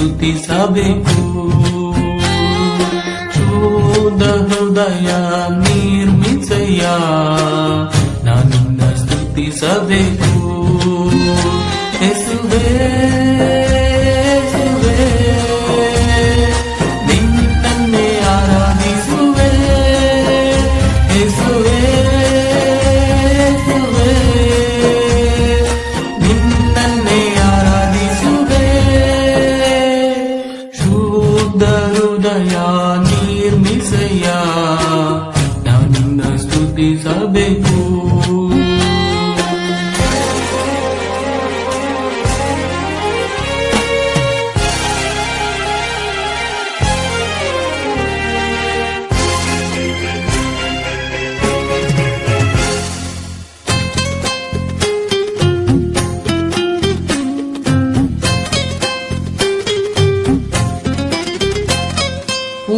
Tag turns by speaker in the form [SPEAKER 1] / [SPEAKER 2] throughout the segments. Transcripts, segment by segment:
[SPEAKER 1] ಸ್ತುತಿಸಬೇಕು ಶುದ್ಧ ಹೃದಯ ನಿರ್ಮಿಸಯ್ಯ ನಾನಿಂದ ಸ್ತುತಿಸಬೇಕು ಸ್ತುತಿಸಬೇಕು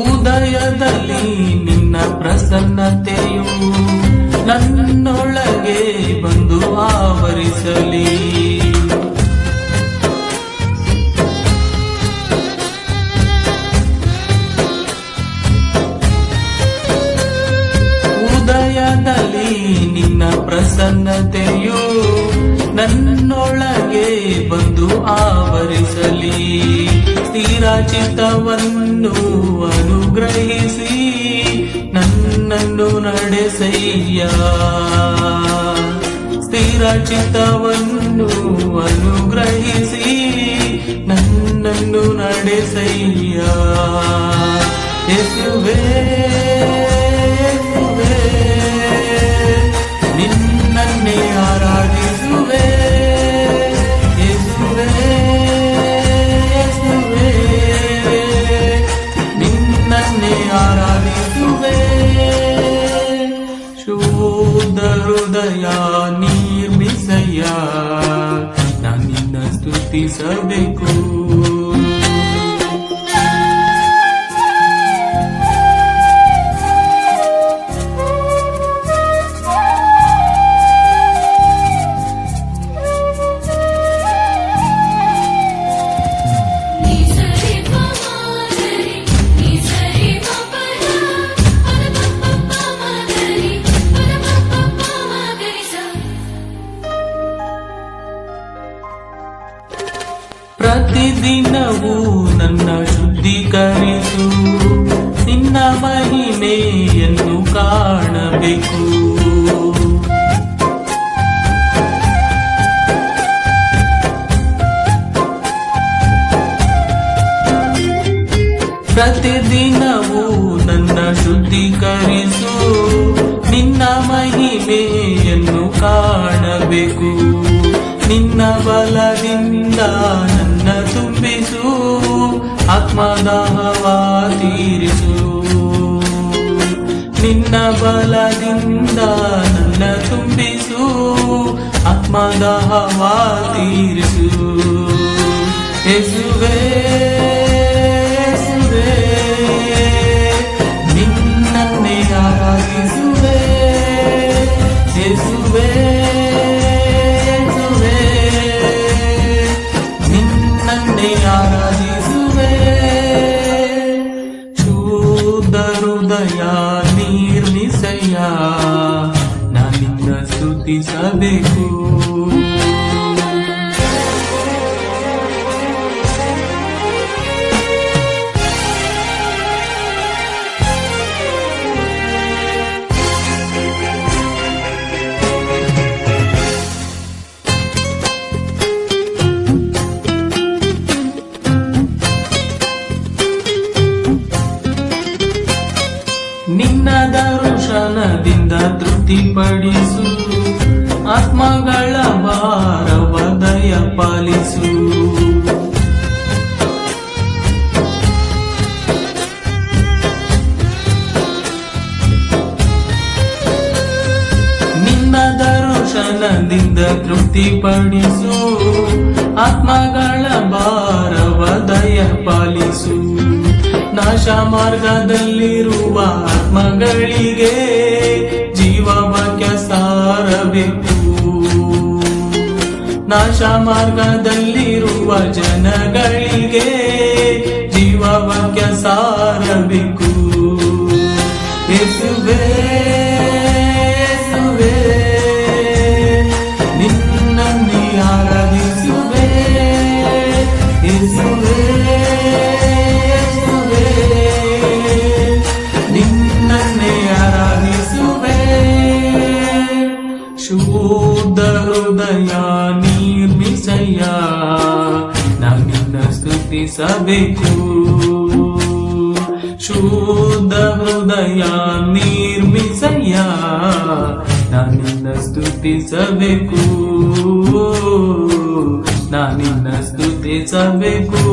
[SPEAKER 1] ಉದಯದಲ್ಲಿ ನಿನ್ನ ಪ್ರಸನ್ನತೆಯು ನನ್ನೊಳಗೆ ಬಂದು ಆವರಿಸಲಿ. ಉದಯದಲ್ಲಿ ನಿನ್ನ ಪ್ರಸನ್ನತೆಯು ನನ್ನೊಳಗೆ ಬಂದು ಆವರಿಸಲಿ. ಸ್ಥಿರ ಚಿತ್ತವನ್ನು ಅನುಗ್ರಹಿಸಿ. ನಡೆಸಯ್ಯ ಸ್ಥಿರ ಚಿತ್ತವನ್ನು ಅನುಗ್ರಹಿಸಿ ನನ್ನನ್ನು ನಡೆಸಯ್ಯ ಯೇಸುವೇ ಯೇಸುವೇ, ನಿರ್ಮಿಸಯ್ಯ ನಾನಿನ್ನ ಸ್ತುತಿಸಬೇಕು ಪ್ರತಿದಿನವೂ ನನ್ನ ಶುದ್ಧೀಕರಿಸು. ನಿನ್ನ ಮಹಿಮೆಯನ್ನು ಕಾಣಬೇಕು. ಪ್ರತಿದಿನವೂ ನನ್ನ ಶುದ್ಧೀಕರಿಸು. ನಿನ್ನ ಮಹಿಮೆಯನ್ನು ಕಾಣಬೇಕು. ನಿನ್ನ ಬಲದಿಂದ ಆತ್ಮದಾಹವ ತೀರಿಸು ನಿನ್ನ ಬಲದಿಂದ ನನ್ನ ತುಂಬಿಸು ಆತ್ಮದಾಹವ ತೀರಿಸು ಯೇಸುವೇ ಯೇಸುವೇ, ಹೃದಯ ನಿರ್ಮಿಸಯ್ಯ ನಾನಿನ್ನ ಸ್ತುತಿಸಬೇಕು ದರ್ಶನದಿಂದ ತೃಪ್ತಿಪಡಿಸು. ಆತ್ಮಗಳ ಭಾರವ ದಯ ಪಾಲಿಸು. ದರ್ಶನದಿಂದ ತೃಪ್ತಿಪಡಿಸು. ಆತ್ಮಗಳ ಭಾರವ ದಯ ಪಾಲಿಸು. ನಾಶ ಮಾರ್ಗದಲ್ಲಿರುವ ಆತ್ಮಗಳಿಗೆ ಜೀವ ವಾಕ್ಯ ಸಾರಬೇಕು ನಾಶ ಮಾರ್ಗದಲ್ಲಿರುವ ಜನಗಳಿಗೆ ಜೀವ ಜೀವವಾಕ್ಯ ಸಾರಬೇಕು ಎಸುವೇ ಸ್ತುತಿಸಬೇಕು ಶುದ್ಧ ಹೃದಯ ನಿರ್ಮಿಸಯ್ಯ ನಾನಿನ್ನ ಸ್ತುತಿಸಬೇಕು ನಾನಿನ್ನ ಸ್ತುತಿಸಬೇಕು